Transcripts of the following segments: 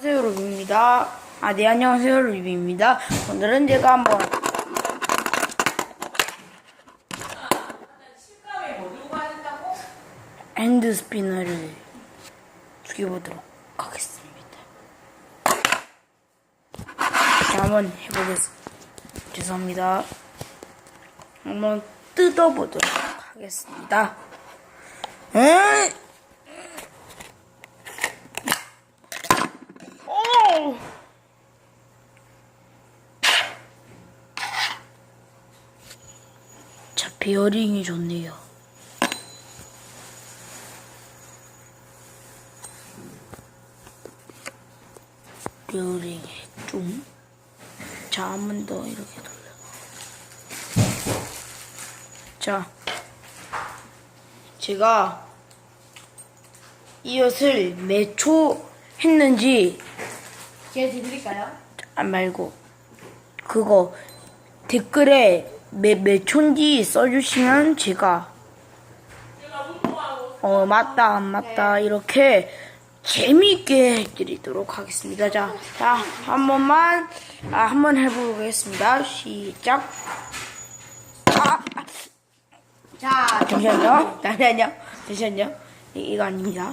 안녕하세요 루비입니다. 아네 안녕하세요 루비입니다. 오늘은 제가 한번 핸드 스피너를 죽여보도록 하겠습니다. 자 한번 해보겠습니다. 죄송합니다. 한번 뜯어보도록 하겠습니다. 에이! 오! 자, 베어링이 좋네요. 베어링 좀. 자, 한 번 더 이렇게 돌려. 자, 제가 이 옷을 몇초 했는지 기회 드릴까요? 아 말고 그거 댓글에 몇, 몇 촌지 써주시면 제가 어 맞다 안 맞다 이렇게 재미있게 해드리도록 하겠습니다. 자, 자 한 번만 아, 한 번 해보겠습니다. 시작. 아, 아, 자, 잠시만요. 잠시만요. 잠시만요. 이, 이거 아닙니다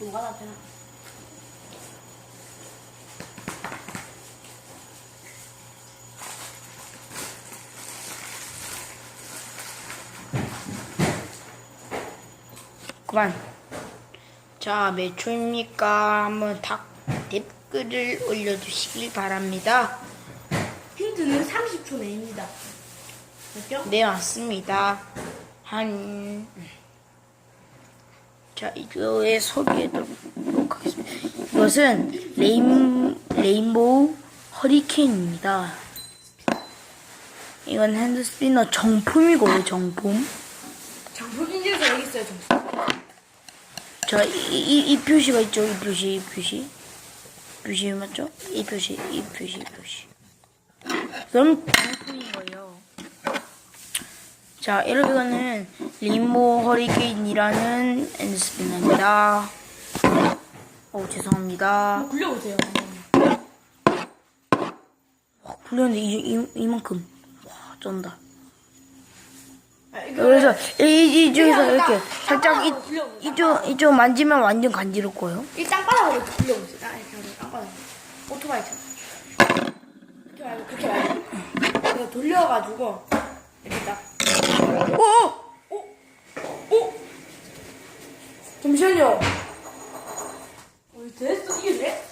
뭐가 나타나? 그만. 자, 몇 초입니까? 한번 다 댓글을 올려주시길 바랍니다. 힌트는 30초 내입니다. 맞죠? 네, 맞습니다. 한, 자, 이거에 소개해드리도록 하겠습니다. 이것은 레인, 레인보우 허리케인입니다. 이건 핸드 스피너 정품이고요, 정품. 장품 인증서 여기 있어요, 좀. 자, 이, 이, 이 표시가 있죠? 이 표시, 이 표시. 표시 맞죠? 이 표시, 이 표시, 이 표시. 그럼 정품인 거예요. 자, 이렇게는 리모 허리케인이라는 엔드스피너입니다. 어, 죄송합니다. 굴려보세요. 와, 굴렸는데 이, 이, 이만큼. 와, 쩐다. 아, 그래서 이, 이쪽에서 이렇게 딱- 살짝 딱 이. 이쪽, 이쪽 만지면 완전 간지럽 거예요. 이 땅바닥으로 이렇게 굴려보세요. 딱 이렇게 하고 땅바닥. 오토바이처럼. 그렇게 말고, 그렇게 말고. 돌려가지고, 이렇게 딱. 오! 잠시만요. 어, 됐어? 이게 돼?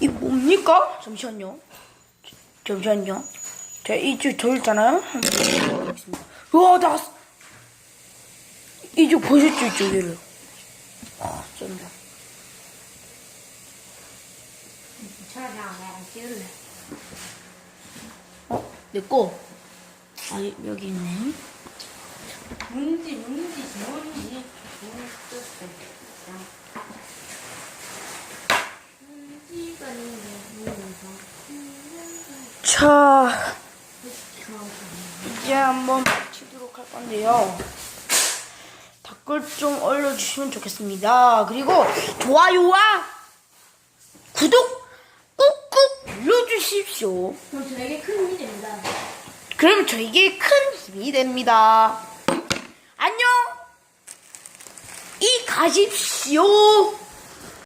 이 뭡니까? 잠시만요. 잠시만요. 자, 이쪽 돌잖아요? 한번 보겠습니다. 우와, 나, 이쪽 보셨죠, 이쪽에를. 아, 쩐다. 어, 내 거. 아, 여기 있네. 문지, 문지, 문지. 자, 이제 한번 마치도록 할 건데요. 댓글 좀 올려주시면 좋겠습니다. 그리고 좋아요와 구독 꾹꾹 눌러주십시오. 그럼 저에게 큰 힘이 됩니다. 그럼 저에게 큰 힘이 됩니다. 안녕! 이 가십시오!